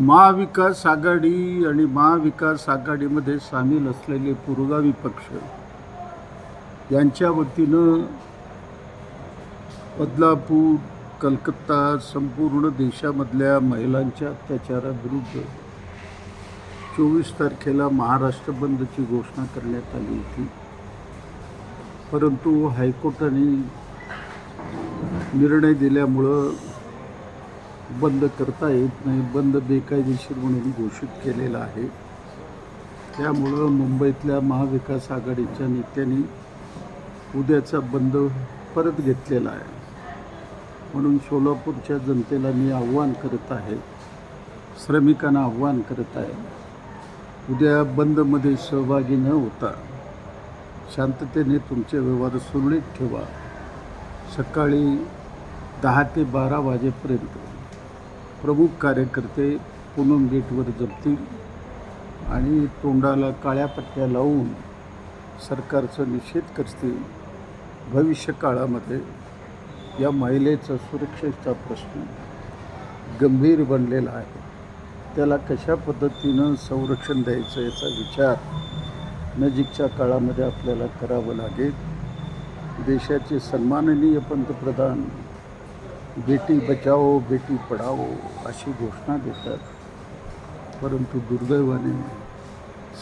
महाविकास आघाडी आणि महाविकास आघाडीमध्ये सामील असलेले पुरोगामी पक्ष यांच्या वतीनं बदलापूर कलकत्ता संपूर्ण देशामधल्या महिलांच्या अत्याचाराविरुद्ध चोवीस तारखेला महाराष्ट्र बंदची घोषणा करण्यात आली होती. परंतु हायकोर्टाने निर्णय दिल्यामुळं बंद करता येत नाही बंद बेकायदेशीर म्हणून घोषित केलेला आहे. त्यामुळं मुंबईतल्या महाविकास आघाडीच्या नेत्यांनी उद्याचा बंद परत घेतलेला आहे. म्हणून सोलापूरच्या जनतेला मी आव्हान करत आहे श्रमिकांना आव्हान करत आहे उद्या बंदमध्ये सहभागी न होता शांततेने तुमचे व्यवहार सुरळीत ठेवा. सकाळी दहा ते बारा वाजेपर्यंत प्रमुख कार्यकर्ते पूनम गेटवर जपतील आणि तोंडाला काळ्या पट्ट्या लावून सरकारचा निषेध करतील. भविष्य काळामध्ये या महिलेचा सुरक्षेचा प्रश्न गंभीर बनलेला आहे. त्याला कशा पद्धतीनं संरक्षण द्यायचं याचा विचार नजीकच्या काळामध्ये आपल्याला करावं लागेल. देशाचे सन्माननीय पंतप्रधान बेटी बचाओ बेटी पढाओ अशी घोषणा देतात. परंतु दुर्दैवाने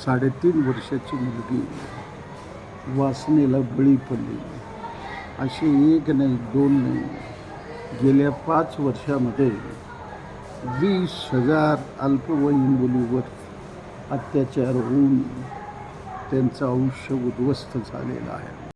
साडेतीन वर्षाची मुलगी वासनेला बळी पडली. अशी एक नाही दोन नाही. गेल्या पाच वर्षामध्ये वीस हजार अल्पवयीन मुलीवर अत्याचार होऊन त्यांचं आयुष्य उद्ध्वस्त झालेलं आहे.